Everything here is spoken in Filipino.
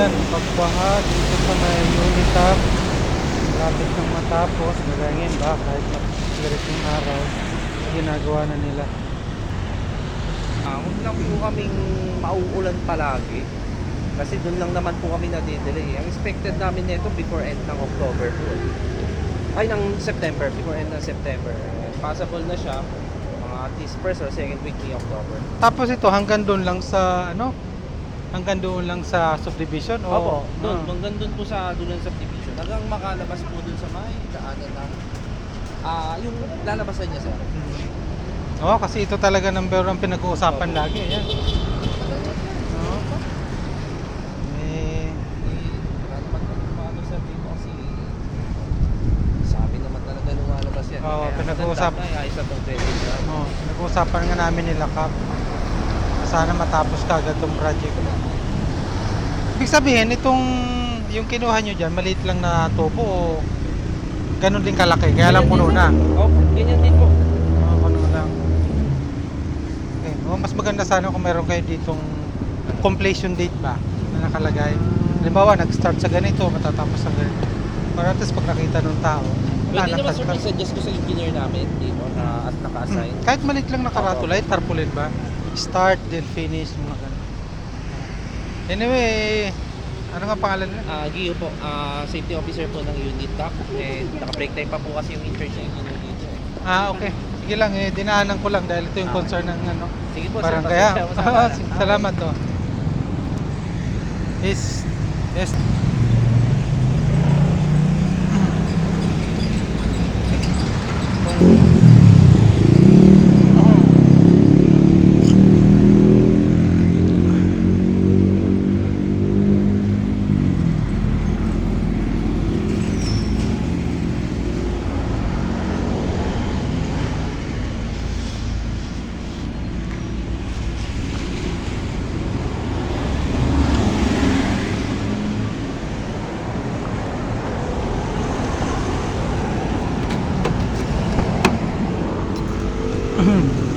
Yan, pagbaha dito sa may Unitap. Lapit nang matapos. Nagangin ba? Kahit mapilit yung araw, ginagawa na nila. Ah, huwag lang po kaming mauulan palagi. Kasi doon lang naman po kami nadidelay. Ang expected namin nito before end ng October po. Ay, ng September. Before end ng September. Possible na siya mga at least first or second week ni October. Tapos ito, hanggang doon lang sa, ano? Hanggang doon lang sa subdivision? O, Opo, doon. Ah. Hanggang doon po sa dulan subdivision. Hanggang makalabas po doon sa may daanan ng ah yung lalabasan niya sir. Oo, kasi ito talaga number one pinag-uusapan lagi. Yan. Oo. Eh, Eh, wala naman kung paano sir dito kasi sabi naman talaga lumalabas yan. Oo, Kaya pinag-uusap. maganda na, ayos na tong credit card. oh, nag-uusapan nga namin nila Kap. Sana matapos kagad tong project. Ibig sabihin, itong yung kinuha nyo dyan, maliit lang na tubo o ganun din kalaki, kaya lang puno na. Opo, ganyan din po. Oo, puno lang. Okay. Oh, mas maganda sana kung meron kayo ditong completion date ba na nakalagay. Halimbawa, nag-start sa ganito, matatapos sa ganito. Para at least pag nakita ng tao, Pwede na naman sir, tagtag. i-suggest ko sa engineer namin dito na at naka-assign. Hmm. Kahit maliit lang nakaratulay, tarpaulin ba? Start, then finish, mga ganun. Anyway, ano nga pangalan nila? Ah, Gio po, ah, safety officer po ng unit doc. And naka-break time pa po kasi yung in-charge ng engineer dito. eh. Ah, okay. Sige lang, eh, dinaanan ko lang dahil ito yung Ah. concern ng ano, Sige po, parang sir. kaya. Salamat to. Is, yes. mm-hmm.